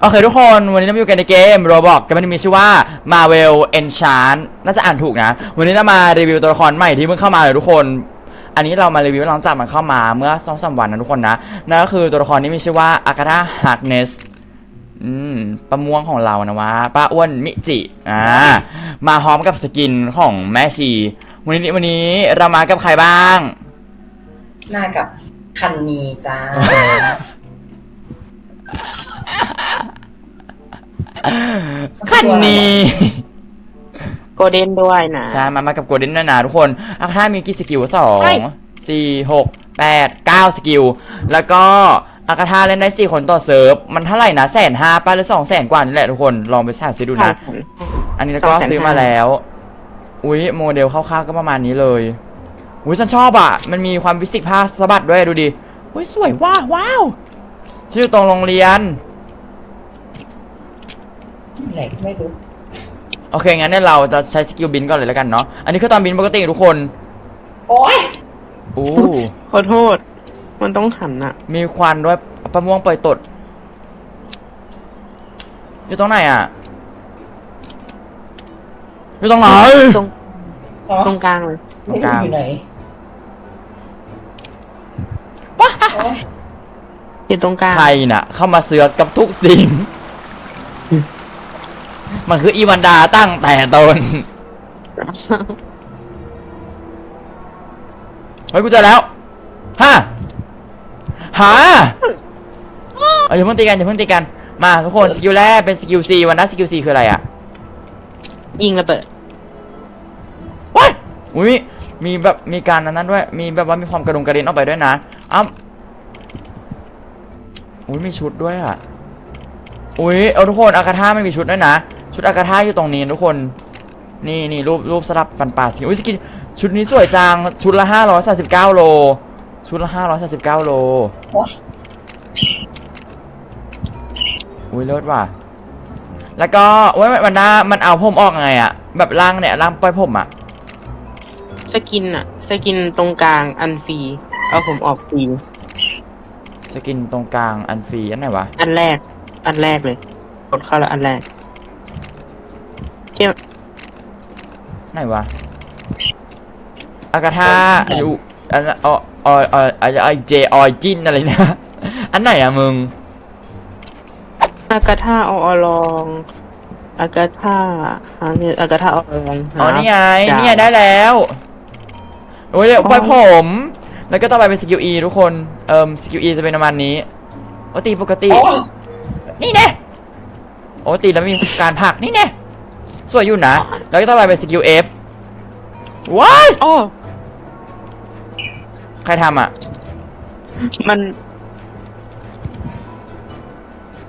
โอเคทุกคนวันนี้เราอยู่กันในเกม Roblox กันมันมีชื่อว่า Marvel Enchant น่าจะอ่านถูกนะ วันนี้เรามารีวิวตัวละครใหม่ที่เพิ่งเข้ามาเลยทุกคน อันนี้เรามารีวิวหลังจากมันเข้ามาเมื่อสองสามวันนะทุกคนนะนั่นก็คือตัวละครนี้มีชื่อว่า Agatha Harkness อืมประม่วงของเรานะวะป้าอ้วนมิจิอ่ามาพร้อมกับสกินของแม่ชี วันนี้วันนี้เรามากับใครบ้างหน้ากับคันนีจ้า คันนี้โกลเด้นด้วยนะ ใช่มามากับโกลเด้นด้วยนะทุกคนอาคามีกี่สกิลสองใช่สี่หกแปดเก้าสกิล แล้วก็อากาธาเล่นได้สี่คนต่อเซิร์ฟ มันเท่าไหร่นะแสนห้าป้าหรือสองแสนกว่านี่แหละทุกคนลองไปหาซื้อดูนะ อันนี้แล้วก็250,000ซื้อมาแล้ว อุ๊ยโมเดลคร่าวๆก็ประมาณนี้เลยอุ๊ยฉันชอบอะ มันมีความฟิสิกส์ผ้าสะบัดด้วยดูดิอุ๊ยสวยว้าว้าวชื่อตรงโรงเรียน ไหนก็ไม่รู้โอเคงั้นเนี่ยเราจะใช้สกิลบินก่อนเลยแล้วกันเนาะอันนี้คือตอนบินปกติทุกคนโอ๊ยอู้ขอโทษ มันต้องหันอะมีควันด้วยประม่วงปล่อยตด อยู่ตรงไหนอะอยู่ตรงไหนตรงอ๋อตรงกลางเลยตรงกลางไม่อยู่ไหนว้าโอ๊ยอยู่ตรงกลาง ใครน่ะ เข้ามาเสือกกับทุกสิ่งอืม มันคืออีวันดาตั้งแต่ตนเฮ้ยกูเจอแล้วฮะหาเอาอย่าเพิ่งตีกันอย่าเพิ่งตีกัน มาทุกคนสกิลแรกเป็นสกิล C วันนั้นสกิล C คืออะไรอะยิงระเบิดว้ายอุ้ยมีแบบมีการอันนั้นด้วย มีแบบว่ามีความกระดุมกระเด็นออกไปด้วยนะอ้ำอุ้ยมีชุดด้วยอะอุ้ยเอาทุกคนอากาธาไม่มีชุดด้วยนะ ชุดอากาธาอยู่ตรงนี้ทุกคน นี่นี่รูปรูปสลับฟันปลาสีอุ้ยสกินชุดนี้สวยจัง ชุดละห้าร้อยสาสิบเก้าโล ชุดละห้าร้อยสาสิบเก้าโลโอ๊ยอุ้ยเลิศว่ะ แล้วก็โอ้ยมันหน้ามันเอาผมออกไงอะแบบล่างเนี่ยล่างปล่อยผมอะสกินอะสกินตรงกลางอันฟรีเอาผมออกฟรีสกินตรงกลางอันฟรีอันไหนวะ อันแรก อันแรกเลย กดเข้าแล้วอันแรก เที่ยไหนวะอากาธาอายุอันอออออออเจออยจินอะไรเนี่ยอันไหนอะมึง อากาธาเอาอลอง อากาธาหาเงินอากาธาเอาอลองอ๋อนี่ไงจ้ะนี่ไงได้แล้ว โอ้ยเดี๋ยวปล่อยผม แล้วก็ต่อไปเป็นสกิล E ทุกคน เอ่มสกิล E จะเป็นประมาณนี้โอ้ตีปกติโอ๊ยนี่แน่โอ้ตีแล้วมีการผลักนี่แน่ สวยอยู่นะ แล้วก็ต่อไปเป็นสกิล F ว้ายโอ้ใครทำอะ มัน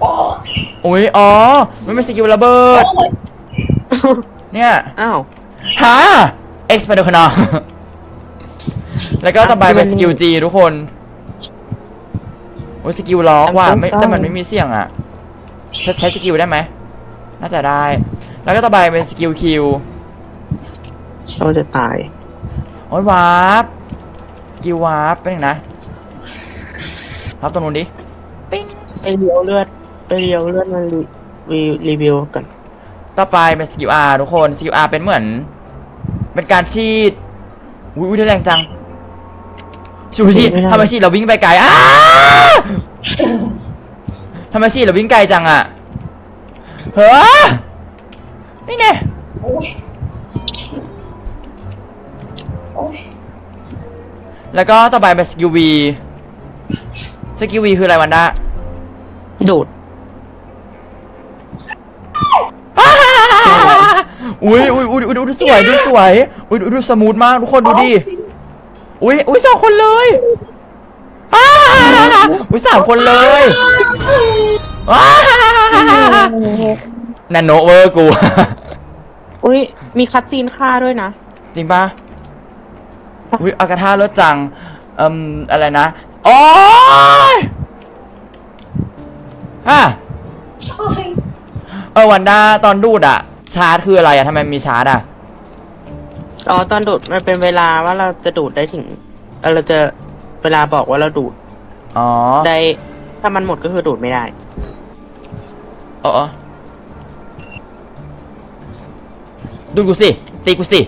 โอ๊ยอุ้ยอ๋อ มันเป็นสกิลระเบิดโอ๊ยเนี่ยอ้าวฮะ X ไปดูขนอแล้วก็ต่อไปเป็นสกิล G ทุกคน โอ้ยสกิลล็อกว่ะไม่แต่มันไม่มีเสียงอะ ใช้ใช้สกิลได้ไหม น่าจะได้ แล้วก็ต่อไปเป็นสกิล Q เราจะตายโอ้ยวาร์ปสกิลวาร์ปเป็นยังนะรับตรงนู้นดิปิ้งไปเลี้ยวเลือดไปเลี้ยวเลือดมันรีรีรีวิวกันต่อไปเป็นสกิล R ทุกคนสกิล R เป็นเหมือน เป็นการชีดอุ้ยอุ้ยได้แรงจังชูชีดไม่ได้ทำไมชีดเราวิ่งไปไกลอ้าทำไมชีดเราวิ่งไกลจังอะเฮ้อ นี่แน่โอ๊ยโอ๊ยแล้วก็ต่อไปเป็นสกิล V สกิล V คืออะไรวันด้าดูดอุ้ยอุ้ยอุ้ยอุ้ยดูสวยดูสวยอุ้ยดูดูสมูทมากทุกคนดูดิอุ้ยอุ้ยสองคนเลยอ้าอุ้ยสามคนเลยอ้านันโนเวอร์กู อุ้ยมีคัดซีนฆ่าด้วยนะ จริงปะอุ้ยอากาธาลดจังเอ่มอะไรนะโอ้ยฮะโอ๊ยเออวันด้าตอนดูดอะชาร์จคืออะไรอะทำไมมีชาร์จอะอ๋อตอนดูดมันเป็นเวลาว่าเราจะดูดได้ถึงเอ่อเราจะเวลาบอกว่าเราดูด อ๋อ ได้ ถ้ามันหมดก็คือดูดไม่ได้เออ ดูกูสิตีกูสิ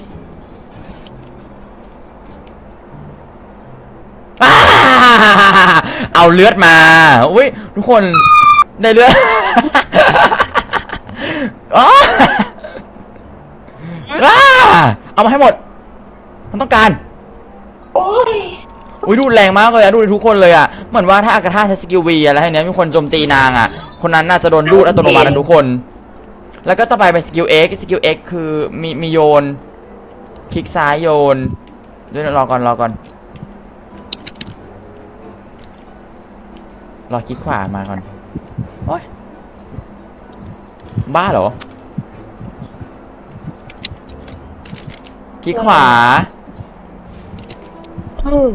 อ้าเอาเลือดมาอุ้ยทุกคนได้เลือดอ้าอ้าเอามาให้หมด มันต้องการโอ้ยอุ้ยดูแรงมากเลยอะดูดิทุกคนเลยอะเหมือนว่าถ้าอากาธาใช้สกิลวีอะไรให้เนี้ยมีคนโจมตีนางอะคนนั้นน่าจะโดนรูดอัตโนมัตินะทุกคน แล้วก็ต่อไปเป็นสกิล X สกิล X คือมีมีโยน คลิกซ้ายโยนเดี๋ยวรอก่อนรอก่อน รอคลิกขวามาก่อน โอ้ย บ้าเหรอ คลิกขวา เออ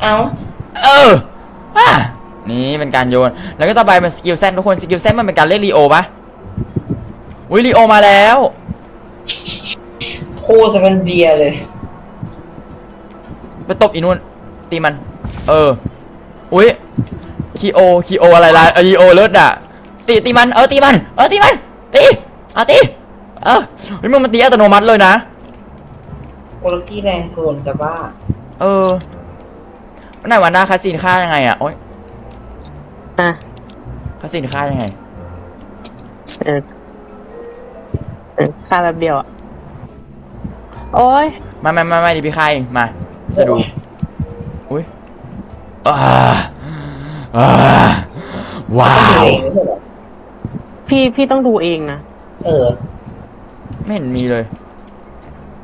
เอาเอออะ นี่เป็นการโยน แล้วก็ต่อไปเป็นสกิลเซนทุกคนสกิลเซนมันเป็นการเล่นรีโอปะอุ้ยรีโอมาแล้วพูดจะเป็นเบียร์เลยไปตบอีนุ่นตีมัน เออ อุ้ยคีโอคีโออะไรล่ะเออคีโอเลิศอะตีตีมันเออตีมันเออตีมันตีเอาตีเออเฮ้ยมึงมันตีอัตโนมัติเลยนะโอลกี้แรงเกินแต่ว่า เออไหนวันหน้าคาสินค่ายังไงอะโอ้ย อะคาสินค่ายังไง เออเออค่าแบบเดียวอะ โอ้ย มาไม่ไม่ไม่ดิพี่ค่าเองมา จะดู อุ้ยอ่าอ่าว้าต้องดูวเองไม่ใช่เหรอพี่พี่ต้องดูเองนะ เออไม่เห็นมีเลย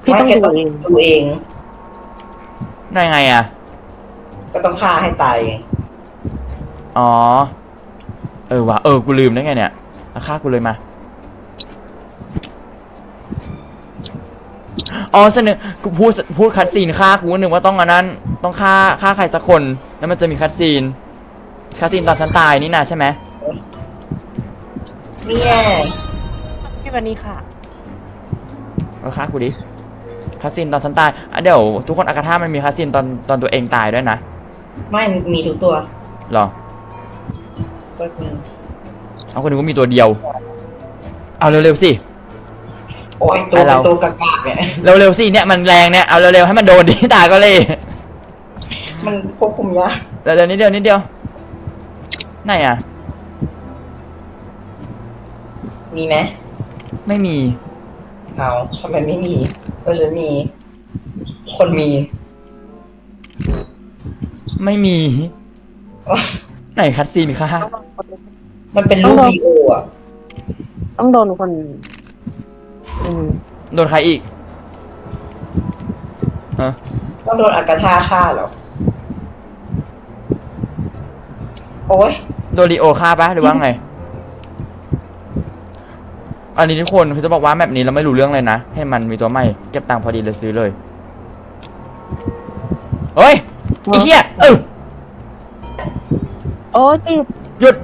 พี่ไม่ต้องแกดูต้องเอง ดูเอง ได้ไงอะ ก็ต้องฆ่าให้ตายไง อ๋อ เออว่ะเออ กูลืมได้ไงเนี่ยเอาฆ่ากูเลยมา อ๋อเสนอกูพูดพูดคัดซีนฆ่ากูนึกว่าต้องอันนั้น ต้องฆ่าฆ่าใครสักคน แล้วมันจะมีคัดซีน คัดซีนตอนฉันตายนี่นะใช่ไหมนี่แน่พี่วันนี้ค่ะเออฆ่ากูดิคัดซีนตอนฉันตายอะเดี๋ยวทุกคนอากาธามันมีคัดซีนตอนตอนตัวเองตายด้วยนะ ไม่มีทุกตัวเหรอ ก็มีเอาคนหนึงก็มีตัวเดียว เอาเร็วๆสิ โอ้ยตัวไอ้เรา ตัวกากากเนี่ย เร็วๆสิเนี่ยมันแรงเนี่ยเอาเร็วๆให้มันโดนดิตาก็เลยมันควบคุมยากเร็วๆนิดเดียวนิดเดียวไหนอะ มีไหมไม่มี เอาทำไมไม่มีก็ฉันมี คนมี ไม่มี ไหนคัดซีนค่ะมันเป็นรูปวีโออะ ต้องโดนคน อืมโดนใครอีกฮะต้องโดนอากาธาฆ่าเหรอ โอ้ยโดนลีโอฆ่าปะหรือว่าไง อันนี้ทุกคนคือจะบอกว่าแมปนี้เราไม่รู้เรื่องเลยนะ ให้มันมีตัวใหม่เก็บตังค์พอดีเลยซื้อเลย เฮ้ยไอ้เหี้ยเออ โอ้ยติดหยุด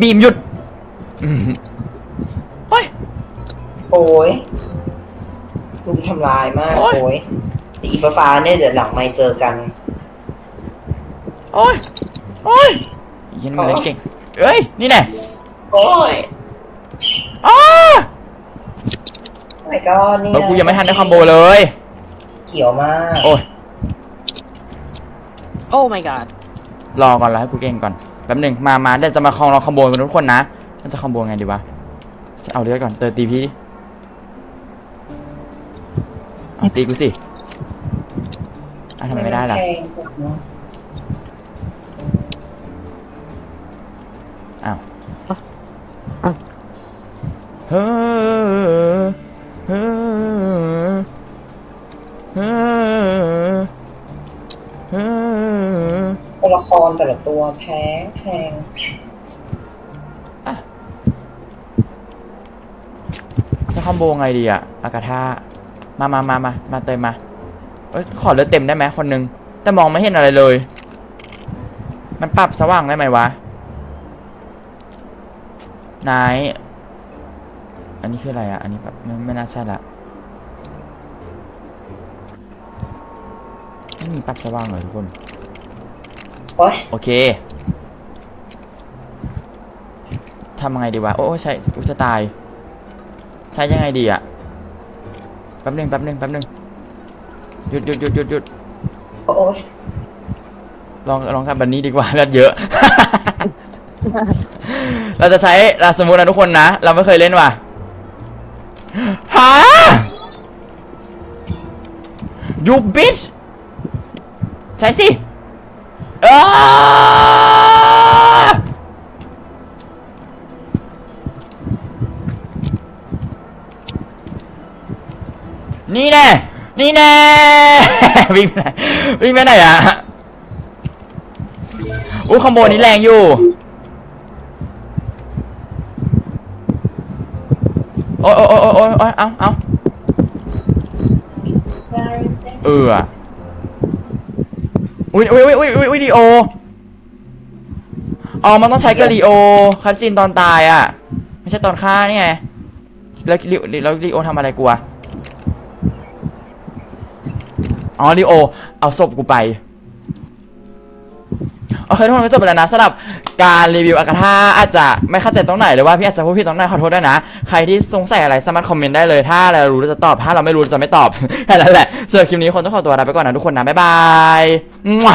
บีมหยุดอืมเฮ้ย โอ้ยลุมทำลายมาก โอ้ย โอ้ยแต่อีฟ้าฟ้าๆเนี่ยเดี๋ยวหลังไม่เจอกัน โอ้ย โอ้ยไยันมันเล่นเก่งเอ้ย นี่แน่โอ้ยอ้าไม่ก็นี่เออกูยังไม่ทันได้คอมโบเลย เขียวมาก โอ้ย โอ้ my god รอก่อนรอให้กูเก่งก่อนแป๊บหนึ่งมามาเดี๋ยวจะมาคองเราคอมโบกันทุกคนนะมันจะคอมโบไงดีวะเอาเลือดก่อนเตอตีพี่ดิเอาตีกูสิอะทำไมไม่ได้ล่ะแพงจังเนอะอ้าวอะเฮ้อ ครแต่ละตัวแพงแพงจะคอมโบไงดีอะอากาธามามามามามาเติมมา เอ้ยขอเลือดเต็มได้ไหมคนหนึง แต่มองไม่เห็นอะไรเลย มันปรับสว่างได้ไหมวะนายอันนี้คืออะไรอะอันนี้แบบไม่ไม่น่าใช่ละไม่มีปรับสว่างเลยทุกคน โอ้ยโอเคทำยังไงดีวะ โอ้ใช่อุยจะตาย ใช้ยังไงดีอะแป๊บหนึงแป๊บหนึงแป๊บหนึงหยุดหยุดหยุดหยุดหยุดโอ้ยลองลองทำแบบนี้ดีกว่าเลือดเยอะ เราจะใช้เราสมมตินะทุกคนนะ เราไม่เคยเล่นว่ะฮะ you bitch ใช่สิอ้า นี่แน่ นี่แน่ วิ่งไปไหน วิ่งไปไหนอะอู้คอมโบนี้แรงอยู่ โอ้ยโอ้ยโอ้ยโอ้ยโอ้ยเอาเอาเออ อุ้ยอุ้ยอุ้ยอุ้ยอุ้ยอุ้ยดีโออ๋อมันต้องใช้กับลีโอคัดซีนตอนตายอะ ไม่ใช่ตอนฆ่านี่ไงแล้วลีแล้วลีโอทำอะไรกูอะอ๋อลีโอ เอาศพกูไปโอเคทุกคนก็จบไปแล้วนะสำหรับการรีวิวอากาธาอาจจะไม่เข้าใจตรงไหนหรือว่าพี่อาจจะพูดผิดตรงไหนขอโทษด้วยนะ ใครที่สงสัยอะไรสามารถคอมเมนต์ได้เลยถ้าเรารู้เราจะตอบถ้าเราไม่รู้จะไม่ตอบแค่นั้นแหละสำหรับคลิปนี้คนต้องขอตัวลาไปก่อนนะทุกคนนะบ๊ายบาย มั่ว